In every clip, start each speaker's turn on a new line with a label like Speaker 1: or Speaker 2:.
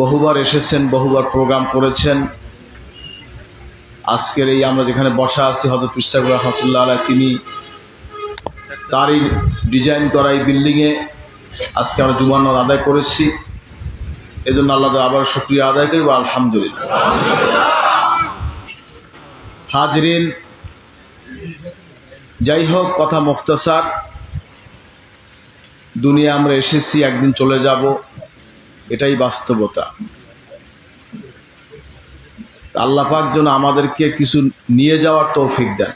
Speaker 1: বহুবার এসেছেন, বহুবার প্রোগ্রাম করেছেন। আজকের এই আমরা যেখানে বসা আছি হজরত পিসাগুল রহমতুল্লাহ আলাহ তিনি তারই ডিজাইন করা এই বিল্ডিংয়ে আজকে আমরা জুমান্নার আদায় করেছি। এজন্য আল্লাহ আবার শুক্রিয়া আদায় করি আলহামদুলিল্লাহ। হাজরিন, যাই হোক, কথা মুক্তাসার। দুনিয়া আমরা এসেছি, একদিন চলে যাব। এটাই বাস্তবতা। আল্লাহ পাক যেন আমাদেরকে কিছু নিয়ে যাওয়ার তৌফিক দেন।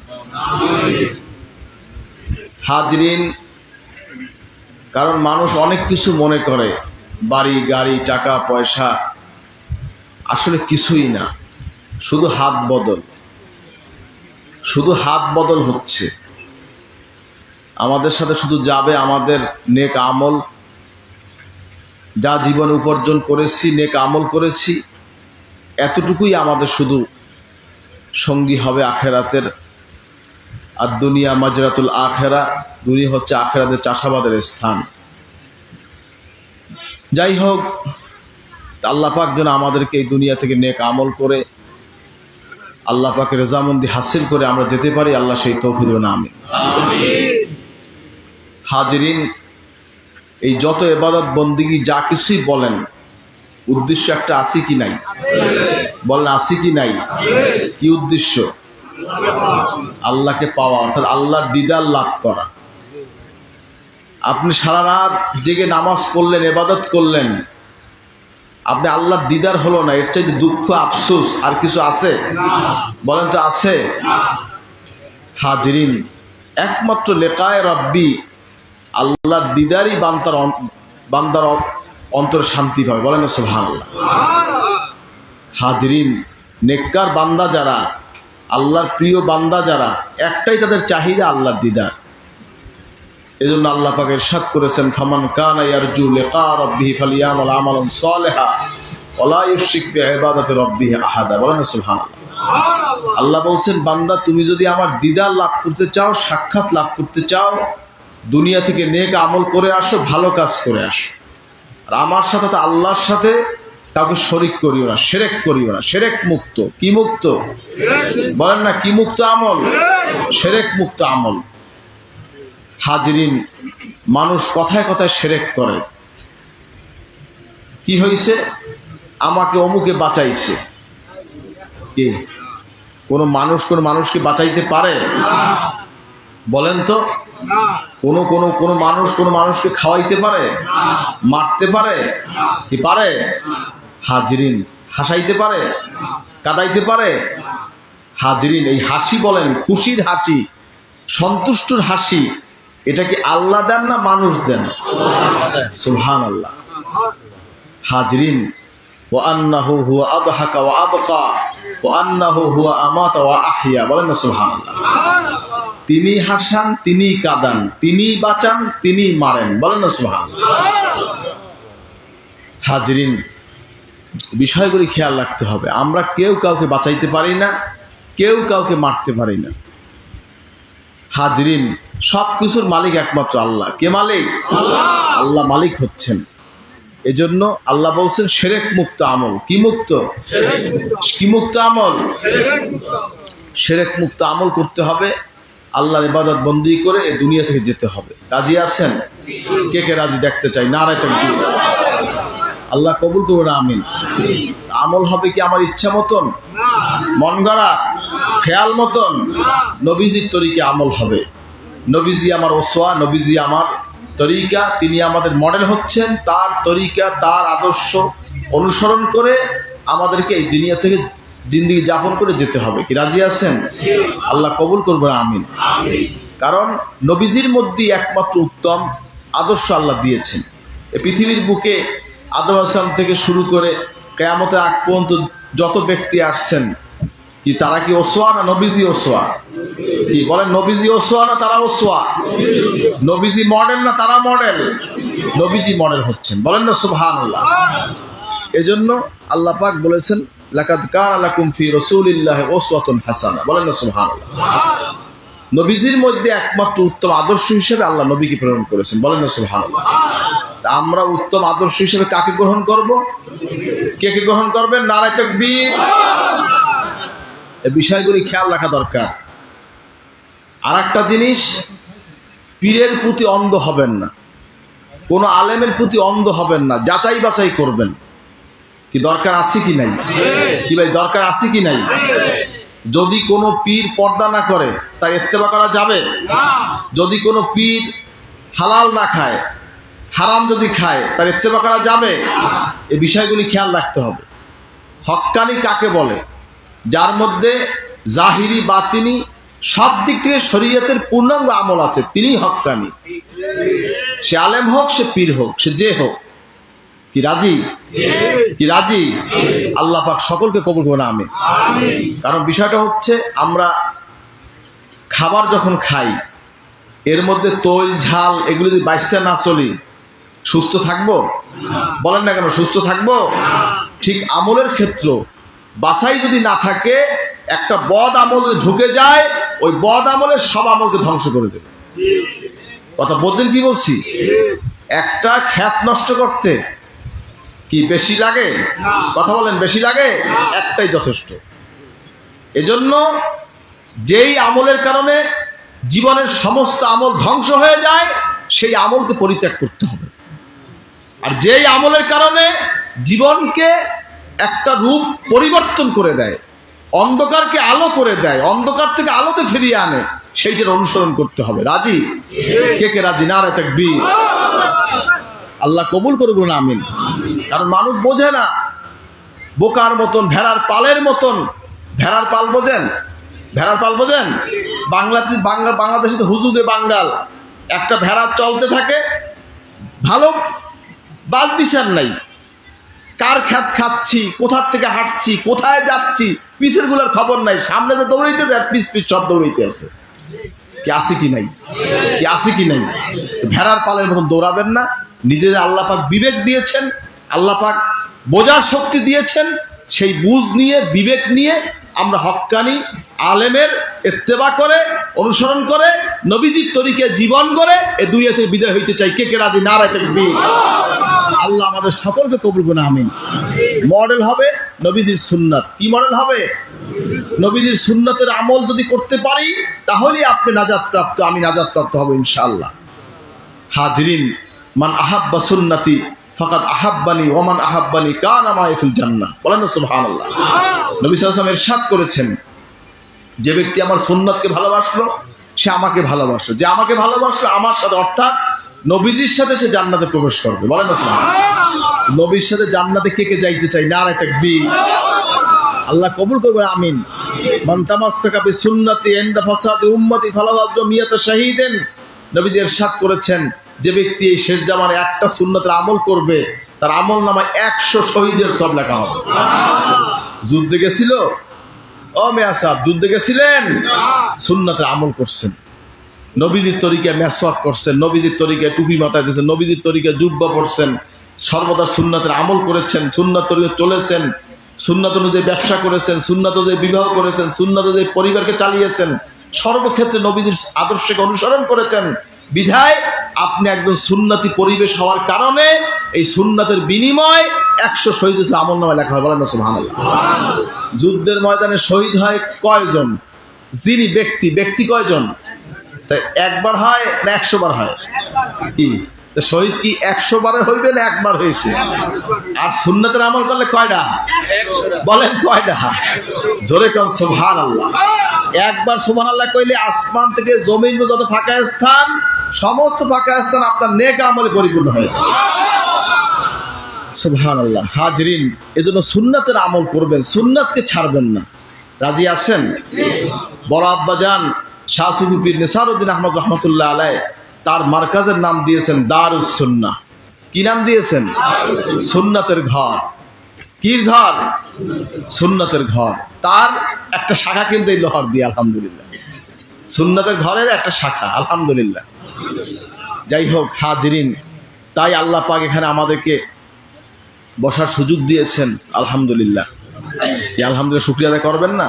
Speaker 1: হাজরিন, কারণ মানুষ অনেক কিছু মনে করে, বাড়ি, গাড়ি, টাকা, পয়সা, আসলে কিছুই না। শুধু হাত বদল। শুধু হাত বদল হচ্ছে। আমাদের সাথে শুধু যাবে আমাদের নেক আমল যা জীবন উপার্জন করেছি, নেক আমল করেছি, এতটুকুই আমাদের শুধু সঙ্গী হবে আখেরাতের। আর দুনিয়া মাজরাতুল আখেরা, দুনিয়া হচ্ছে আখেরাতের চাষাবাদের স্থান। যাই হোক, আল্লাহ পাক যেন আমাদেরকে এই দুনিয়া থেকে নেক আমল করে, আল্লাহ পাকে রেজামন্দি হাসিল করে আমরা যেতে পারি। আল্লাহ সেই তৌফিদ নামে হাজরিন এই যত এবাদত বন্দিগি যা কিছুই বলেন, উদ্দেশ্য একটা আছে কি নাই? বলেন, আছে কি নাই? কি উদ্দেশ্য? আল্লাহকে পাওয়া, অর্থাৎ আল্লাহর দিদার লাভ করা। আপনি সারা রাত জেগে নামাজ পড়লেন, এবাদত করলেন, আপনি আল্লাহর দিদার হলো না, এর চাইতে দুঃখ, আফসোস আর কিছু আছে? বলেন তো আছে। হাজরিন, একমাত্র লেকায় রব্বি আল্লাহর দিদারই বান্তার বান্দার অন্তর শান্তি পাবে। বলেন সোহান আল্লাহ হাজরিন নেককার বান্দা যারা আল্লাহর প্রিয় বান্দা যারা একটাই তাদের চাহিদা আল্লাহর দিদার। এজন্য আল্লাহ পাক ইরশাদ করেছেন ফামান কানা ইয়ারজু লিকা রাব্বিহি ফালিয়ামাল আমালান সালিহা ওয়ালা ইউশরিক বিইবাদাতি রাব্বিহি আহাদা। বলেন সুবহানাল্লাহ। আল্লাহ বলছেন বান্দা তুমি যদি আমার দিদার লাভ করতে চাও সাক্ষাৎ লাভ করতে চাও দুনিয়া থেকে নেক আমল করে আসো, ভালো কাজ করে আসো। আর আমার সাথে তো আল্লাহর সাথে কাউকে শরিক করিও না, সেরেক করিও না, সেরেক মুক্ত। কি মুক্ত? বলেন না, কি মুক্ত আমল? সেরেক মুক্ত আমল। হাজরিন, মানুষ কথায় কথায় সেরেক করে। কি হয়েছে আমাকে অমুকে বাঁচাইছে। কি? কোনো মানুষ, কোন মানুষকে বাঁচাইতে পারে? বলেন তো, কোনো কোনো কোনো মানুষ কোনো মানুষকে খাওয়াইতে পারে? মারতে পারে? কি পারে? হাজরিন হাসাইতে পারে? কাদাইতে পারে? হাজরিন, এই হাসি বলেন, খুশির হাসি, সন্তুষ্টর হাসি, এটা কি আল্লাহ দেন না মানুষ দেন? সুহান আল্লাহ হাজরিন ও আন্নাহু হুয়া আবহাকা ওয়া আবকা ও আন্নাহু হুয়া আমাতা আহিয়া বলেন না সুহান আল্লাহ তিনি হাসান তিনি কাদান তিনি বাঁচান তিনি মারেন। বলেন সুহান হাজরিন বিষয়গুলি খেয়াল রাখতে হবে। আমরা কেউ কাউকে বাঁচাইতে পারি না কেউ কাউকে মারতে পারি না। হাজরিন সব কিছুর মালিক একমাত্র আল্লাহ। কে মালিক? আল্লাহ। মালিক হচ্ছেন। এজন্য আল্লাহ বলছেন সেরেক মুক্ত আমল। কি মুক্ত? কি মুক্ত আমল। সেরেক মুক্ত আমল করতে হবে। আল্লাহর ইবাদত বন্দি করে এই দুনিয়া থেকে যেতে হবে। রাজি আছেন? কে কে রাজি দেখতে চাই? না রায় আল্লাহ কবুল করবে আমিন। আমল হবে কি আমার ইচ্ছা মতন? মন গড়া? খেয়াল মতন? নবীজির তরিকে আমল হবে। নবীজি আমার ওসোয়া নবীজি আমার তরিকা, তিনি আমাদের মডেল হচ্ছেন। তার তরিকা, তার আদর্শ অনুসরণ করে আমাদেরকে এই দুনিয়া থেকে জিন্দিগি যাপন করে যেতে হবে। কি রাজি আছেন? আল্লাহ কবুল করবেন, আমিন। কারণ নবীজির মধ্যেই একমাত্র উত্তম আদর্শ আল্লাহ দিয়েছেন। এই পৃথিবীর বুকে আদম আসলাম থেকে শুরু করে কেয়ামতে আগ পর্যন্ত যত ব্যক্তি আসছেন, কি তারা কি ওসোয়া না নবীজি ওসোয়া কি বলেন, নবীজি ওসোয়া না তারা ওসোয়া নবীজি মডেল না তারা মডেল নবীজি মডেল হচ্ছেন। বলেন না সুবহান আল্লাহ এজন্য আল্লাহ পাক বলেছেন বলেন নবীজির মধ্যে একমাত্র উত্তম আদর্শ হিসেবে আল্লাহ নবীকে প্রেরণ করেছেন। বলেন আমরা উত্তম আদর্শ হিসেবে কাকে গ্রহণ করব? কে কে গ্রহণ করবেন? নারায় তকবীর। এই বিষয়গুলি খেয়াল রাখা দরকার। আর একটা জিনিস, পীরের প্রতি অন্ধ হবেন না। কোনো আলেমের প্রতি অন্ধ হবেন না। যাচাই বাছাই করবেন। কি দরকার আছে কি নাই? কি ভাই দরকার আছে কি নাই? যদি কোনো পীর পর্দা না করে তাই ইত্তেবা করা যাবে? যদি কোনো পীর হালাল না খায় হারাম যদি খায় তার ইত্তেবা করা যাবে? এই বিষয়গুলি খেয়াল রাখতে হবে। হক্কানি কাকে বলে? যার মধ্যে জাহিরি বাতিনি সব দিক থেকে শরীয়তের পূর্ণাঙ্গ আমল আছে তিনি হক্কানি সে আলেম হোক সে পীর হোক সে যে হোক। কি রাজি? কি রাজি? আল্লাহ পাক সকলকে কবুল করবে আমি কারণ বিষয়টা হচ্ছে আমরা খাবার যখন খাই এর মধ্যে তৈল ঝাল এগুলো যদি বাইসা না চলি সুস্থ থাকব? বলেন না কেন সুস্থ থাকব? ঠিক আমলের ক্ষেত্র বাসাই যদি না থাকে একটা বদ আমল ঢুকে যায় ওই বদ আমলের সব আমলকে ধ্বংস করে দেবে। কথা বলতেন কি বলছি? একটা খ্যাত নষ্ট করতে কি বেশি লাগে? কথা বলেন বেশি লাগে? একটাই যথেষ্ট। এজন্য যেই আমলের কারণে জীবনের সমস্ত আমল ধ্বংস হয়ে যায় সেই আমলকে পরিত্যাগ করতে হবে। আর যেই আমলের কারণে জীবনকে একটা রূপ পরিবর্তন করে দেয় অন্ধকারকে আলো করে দেয় অন্ধকার থেকে আলোতে ফিরিয়ে আনে সেইটার অনুসরণ করতে হবে। রাজি? কে কে রাজি? না রে থাকবি আল্লাহ কবুল করব না, আমিন। কারণ মানুষ বোঝে না, বোকার মতন, ভেড়ার পালের মতন। ভেড়ার পাল বোঝেন? ভেড়ার পাল বোঝেন? বাংলাদেশ বাংলা বাংলাদেশে তো হুজুগে বাঙ্গাল। একটা ভেড়া চলতে থাকে, ভালো বাস বিচার নাই। কার খ্যাত খাচ্ছি, কোথার থেকে হাঁটছি, কোথায় যাচ্ছি পিছেরগুলোর খবর নাই। সামনে যে দৌড়াইতেছে পিস পিস সব দৌড়াইতে আছে। কি আছে কি নাই? কি আছে কি নাই? ভেড়ার পালের মতন দৌড়াবেন না। নিজের আল্লাহ পাক বিবেক দিয়েছেন, আল্লাহ পাক বোঝার শক্তি দিয়েছেন, সেই বুঝ নিয়ে, বিবেক নিয়ে আমরা হক্কানি আলেমের এত্তেবা করে, অনুসরণ করে, নবীজির তরিকে জীবন করে এ দুনিয়া থেকে বিদায় হইতে চাই। কে কে রাজি? না রাখতে আল্লাহ আমাদের সকলকে কবুল করে আমিন। মডেল হবে নবীজির সুন্নাত। কি মডেল হবে? নবীজির সুন্নাতের আমল যদি করতে পারি, তাহলেই আপনি নাজাদ প্রাপ্ত আমি নাজাদ প্রাপ্ত হব ইনশাআল্লাহ। হাজরিন মান আহাব্বা সুন্নাতি ফাকাদ আহাব্বানি ওমান আহাব্বানি কান আমায় ফিল জান্নাহ। বলেন না সুবহানাল্লাহ। নবী ওয়াসাল্লাম ইরশাদ করেছেন। যে ব্যক্তি আমার সুন্নাতকে ভালোবাসলো, সে আমাকে ভালোবাসলো। যে আমাকে ভালোবাসলো, আমার সাথে, অর্থাৎ নবীজির সাথে সে জান্নাতে প্রবেশ করবে। বলেন। নবীর সাথে জান্নাতে কে কে যাইতে চাই না নারায় তাকবীর। আল্লাহ কবুল করবে, আমিন। মান তামাসসাকা বিসুন্নতি ইনদা ফাসাদি উম্মতি ফালাওয়াজু মিয়াতা শাহীদেন। নবীজি ইরশাদ করেছেন। যে ব্যক্তি এই শেষ জামানে একটা সুন্নতের আমল করবে, তার আমল নামায় একশো শহীদের সব লেখা হবে। যুদ্ধে গেছিল? ও মেয়া সাহেব, যুদ্ধে গেছিলেন? সুন্নতের আমল করছেন। নবীজির তরিকে মেসওয়াক করছেন, নবীজির তরিকে টুপি মাথায় দিয়েছেন, নবীজির তরিকে জুব্বা পড়ছেন সর্বদা সুন্নাতের আমল করেছেন, সুন্নাত তরিকে চলেছেন, সুন্নাত অনুযায়ী ব্যবসা করেছেন, সুন্নাত অনুযায়ী বিবাহ করেছেন, সুন্নাত অনুযায়ী পরিবারকে চালিয়েছেন, সর্বক্ষেত্রে নবীজির আদর্শকে অনুসরণ করেছেন। বিধায় আপনি একজন সুন্নাতি পরিবেশ হওয়ার কারণে এই সুন্নাতের বিনিময় একশো শহীদ হিসেবে আমল নামে লেখা হয়, বলেন না, সুবহানাল্লাহ। যুদ্ধের ময়দানে শহীদ হয় কয়জন? যিনি ব্যক্তি ব্যক্তি কয়জন? তাই একবার হয় না একশো বার হয়? কি? তো শহীদ কি একশো বারে হইবে না একবার হয়েছে? আর সুন্নতের আমল করলে কয়টা বলেন কয়টা জোরে কম সুবহান আল্লাহ একবার সুবহান আল্লাহ কইলে আসমান থেকে জমিন যত ফাঁকা স্থান সমস্ত ফাঁকা স্থান আপনার নেক আমলে পরিপূর্ণ হয়ে যাবে। আল্লাহ হাজরিন, এজন্য সুন্নাতের আমল করবেন, সুন্নাতকে ছাড়বেন না। রাজি আছেন? বড় আব্বাজান, শাহ সুফির নিসারুদ্দিন আহমদ রহমতুল্লাহ আলাই তার মার্কাজের নাম দিয়েছেন দারুস সুন্নাহ। কি নাম দিয়েছেন? সুন্নাতের ঘর। কি ঘর? সুন্নাতের ঘর। তার একটা শাখা কিন্তু এই লোহার দিয়ে, আলহামদুলিল্লাহ। সুন্নাতের ঘরের একটা শাখা, আলহামদুলিল্লাহ। যাই হোক, হাজরিন। তাই আল্লাহ পাক এখানে আমাদেরকে বসার সুযোগ দিয়েছেন, আলহামদুলিল্লাহ। এই আলহামদুলিল্লাহ শুক্রিয়া আদায় করবেন না?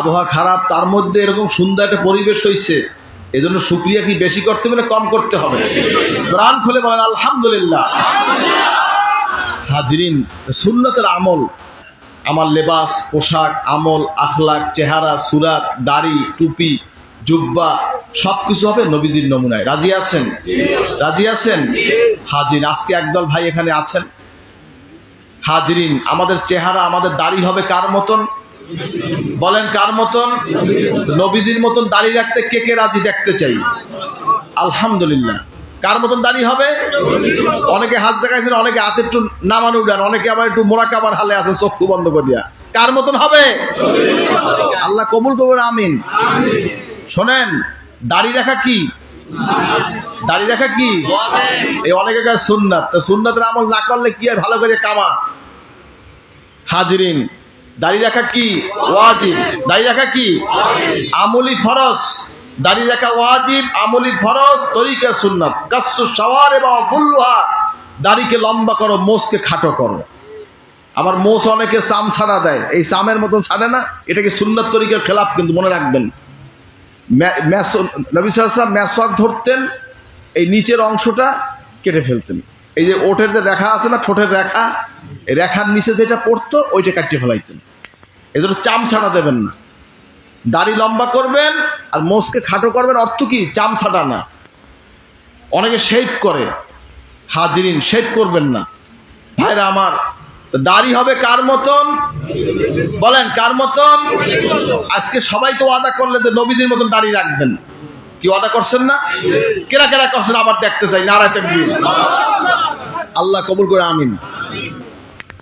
Speaker 1: আবহাওয়া খারাপ, তার মধ্যে এরকম সুন্দর একটা পরিবেশ হয়েছে এই জন্য সুক্রিয়া কি বেশি করতে হবে না কম করতে হবে? প্রাণ খুলে বলেন, আলহামদুলিল্লাহ। হাজরিন, সুন্নতের আমল। আমার লেবাস, পোশাক, আমল, আখলাক, চেহারা, সুরাত, দাড়ি, টুপি জুব্বা সব কিছু হবে নবীজির নমুনায়। রাজি আছেন? রাজি আছেন? হাজির আজকে একদল ভাই এখানে আছেন। হাজরিন, আমাদের চেহারা আমাদের দাড়ি হবে কার মতন? বলেন কার মতন? নবীজির মতন দাড়ি রাখতে কে কে রাজি দেখতে চাই? আলহামদুলিল্লাহ। কার মতন দাড়ি হবে? অনেকে হাত জাগাইছেন অনেকে হাতে একটু নামানো উড়ান, অনেকে আবার একটু মোরাকাবার হালে আছেন, চক্ষু বন্ধ করিয়া। কার মতন হবে? আল্লাহ কবুল করবেন আমিন। শোনেন, দাড়ি রাখা কি? দাড়ি রাখা কি? এই অনেকে সুন্নাত, তো সুন্নাতের আমল না করলে কি হয় ভালো করে কামা? হাজরিন, দাড়ি রাখা কি? ওয়াজিব। দাড়ি রাখা কি? আমলি ফরজ। দাড়ি রাখা ওয়াজিব, আমলি ফরজ, তরিকা সুন্নাত। কাসু সাওয়ার এবং ফুল্লুহা দাড়িকে লম্বা করো, মোষকে খাটো করো। আবার মোষ অনেকে চাম ছাড়া দেয়। এই চামের মতন ছাড়ে না। এটা কি সুন্নাত তরিকার খেলাপ কিন্তু মনে রাখবেন। নবী সাল্লাম ম্যাসওয়াক ধরতেন, এই নিচের অংশটা কেটে ফেলতেন। এই যে ওঠের যে রেখা আছে না, ঠোঁটের রেখা, এই রেখার নিচে যেটা পড়তো, ওইটা কাটিয়ে ফেলাইতেন। এই জন্য চাম ছাড়া দেবেন না। দাড়ি লম্বা করবেন আর মোষকে খাটো করবেন, অর্থ কি? চাম ছাড়া না। অনেকে শেভ করে। হাজরিন শেভ করবেন না। ভাইরা আমার তো দাড়ি হবে কার মতন? বলেন, কার মতন? আজকে সবাই তো ওয়াদা করলে যে নবীজির মতন দাড়ি রাখবেন। কি ওয়াদা করছেন না? কেরা কেরা করছেন? আবার দেখতে চাই, নারায় আল্লাহ কবুল করে, আমিন।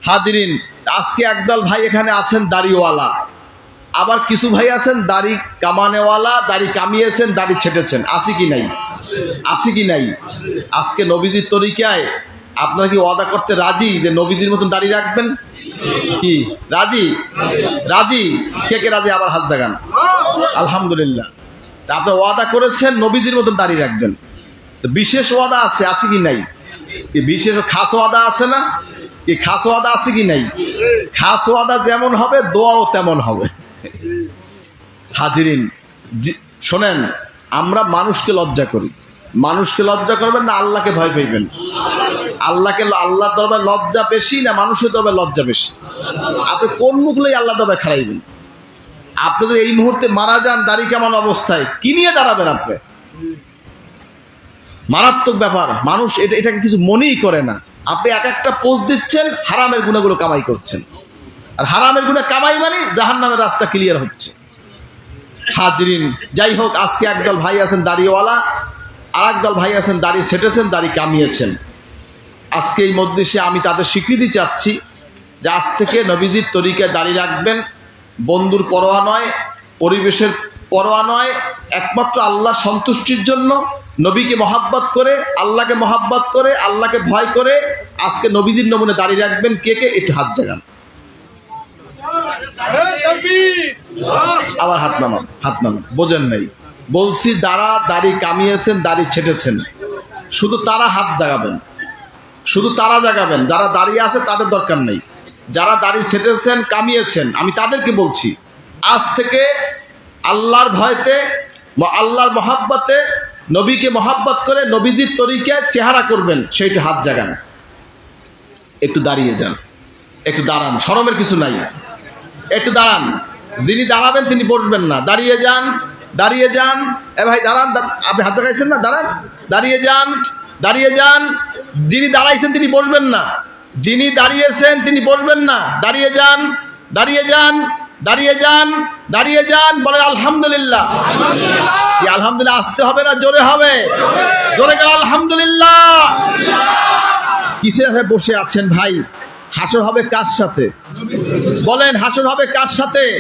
Speaker 1: হাজিরিন, আজকে একদল ভাই এখানে আছেন দাড়িওয়ালা। আবার কিছু ভাই আছেন দাড়ি কামানেওয়ালা, দাড়ি কামিয়েছেন, দাড়ি ছেটেছেন। আসি কি নাই? আসি কি নাই? আজকে নবীজির তরিকায় আপনারা কি ওয়াদা করতে রাজি যে নবীজির মতন দাঁড়িয়ে রাখবেন? কি? রাজি? রাজি? কে কে রাজি? আবার হাত জাগান। আলহামদুলিল্লাহ। তা আপনি ওয়াদা করেছেন নবীজির মতন দাঁড়িয়ে রাখবেন। তো বিশেষ ওয়াদা আছে আছে কি নাই? কি বিশেষ খাস ওয়াদা আছে না? কি খাস ওয়াদা আছে কি নাই? খাস ওয়াদা যেমন হবে, দোয়াও তেমন হবে। হাজিরিন শোনেন, আমরা মানুষকে লজ্জা করি। মানুষকে লজ্জা করবেন না, আল্লাহকে ভয় পাইবেন। আল্লাহকে আল্লাহ দরবার লজ্জা বেশি না মানুষের দরবার লজ্জা বেশি? আপনি কোন মুখলেই আল্লাহ দরবার খারাইবেন আপনি যদি এই মুহূর্তে মারা যান, দাড়ি কেমন অবস্থায়? কি নিয়ে দাঁড়াবেন আপনি? মারাত্মক ব্যাপার। মানুষ এটা এটাকে কিছু মনেই করে না। আপনি এক একটা পোস্ট দিচ্ছেন, হারামের গুণাগুলো কামাই করছেন। আর হারামের গুণা কামাই মানে জাহান নামের রাস্তা ক্লিয়ার হচ্ছে। হাজরিন, যাই হোক, আজকে একদল ভাই আছেন দাড়িওয়ালা। আর একদল ভাই আছেন দাড়ি সেটেছেন দাড়ি কামিয়েছেন। আজকে এই মধ্যে আমি তাদের স্বীকৃতি চাচ্ছি যে আজ থেকে নবীজির তরিকায় দাঁড়িয়ে রাখবেন বন্ধুর পরোয়া নয় পরিবেশের পরোয়া নয় একমাত্র আল্লাহ সন্তুষ্টির জন্য নবীকে মহাব্বত করে আল্লাহকে মহাব্বত করে আল্লাহকে ভয় করে আজকে নবীজির নমুনে দাঁড়িয়ে রাখবেন। কে কে? একটু হাত জাগান। আবার হাত নামান হাত নামান বোঝেন নাই। বলছি যারা দাড়ি কামিয়েছেন, দাড়ি ছেটেছেন। শুধু তারা হাত জাগাবেন। শুধু তারা জাগাবেন। যারা দাঁড়িয়ে আছে, তাদের দরকার নেই। যারা দাড়ি ছেটেছেন, কামিয়েছেন, আমি তাদেরকে বলছি, আজ থেকে আল্লাহর ভয়তে আল্লাহর মহাব্বতে, নবীকে মহাব্বত করে নবীজির তরিকে চেহারা করবেন, সেইটা হাত জাগান। একটু দাঁড়িয়ে যান। একটু দাঁড়ান। সরমের কিছু নাই। একটু দাঁড়ান। যিনি দাঁড়াবেন, তিনি বসবেন না। দাঁড়িয়ে যান। দাঁড়িয়ে যান। এ ভাই দাঁড়ান আপনি হাত জাগাইছেন না? দাঁড়ান। দাঁড়িয়ে যান দাঁড়িয়ে যান। যিনি দাঁড়াইছেন তিনি বসবেন না। যিনি দাঁড়িয়েছেন তিনি বসবেন না। দাঁড়িয়ে যান দাঁড়িয়ে যান দাঁড়িয়ে যান দাঁড়িয়ে যান। বলে আলহামদুলিল্লাহ। আলহামদুলিল্লাহ। আসতে হবে না? জোরে হবে? জোরে গেল আলহামদুলিল্লাহ। কিসের বসে আছেন ভাই? হাসর হবে কার সাথে? বলেন, হাসর হবে কার সাথে?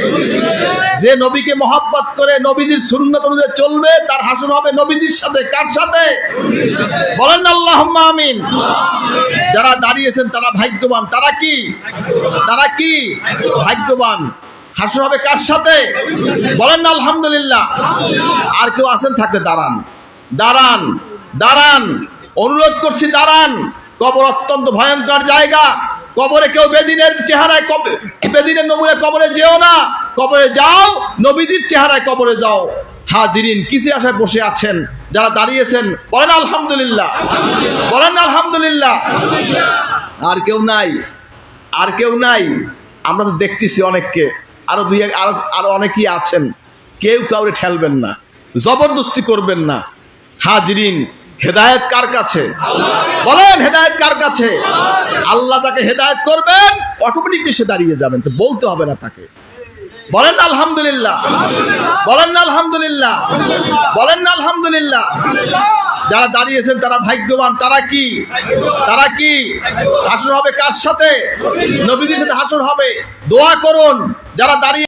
Speaker 1: যে নবীকে মহাব্বত করে নবীজির সুন্নত অনুযায়ী চলবে, তার হাসর হবে নবীজির সাথে। কার সাথে? বলেন আল্লাহ আমিন। যারা দাঁড়িয়েছেন, তারা ভাগ্যবান। তারা কি? তারা কি? ভাগ্যবান। হাসর হবে কার সাথে? বলেন না আলহামদুলিল্লাহ। আর কেউ আছেন, থাকলে দাঁড়ান। দাঁড়ান দাঁড়ান। অনুরোধ করছি, দাঁড়ান। কবর অত্যন্ত ভয়ঙ্কর জায়গা। কবরে কেউ বেদিনের চেহারায় কবে- বেদিনের নমুনে কবরে যেও না। কবরে যাও, নবীজির চেহারায় কবরে যাও। হাজিরিন কিসের আশায় বসে আছেন? যারা দাঁড়িয়েছেন, বলেন আলহামদুলিল্লাহ। বলেন আলহামদুলিল্লাহ। আর কেউ নাই, আর কেউ নাই। আমরা তো দেখতেছি অনেককে। আরও দুই আরও আরও অনেকেই আছেন। কেউ কাউরে ঠেলবেন না। জবরদস্তি করবেন না। হাজরিন হেদায়েত কার কাছে? বলেন, হেদায়েত কার কাছে? আল্লাহ তাকে হেদায়েত করবেন অটোমেটিকলি সে দাঁড়িয়ে যাবেন, তো বলতে হবে না তাকে। বলেন আলহামদুলিল্লাহ। বলেন আলহামদুলিল্লাহ। বলেন না, আলহামদুলিল্লাহ। যারা দাঁড়িয়েছেন, তারা ভাগ্যবান, তারা কি? তারা কি? হাসর হবে কার সাথে? নবীদের সাথে হাসর হবে। দোয়া করুন, যারা দাঁড়িয়ে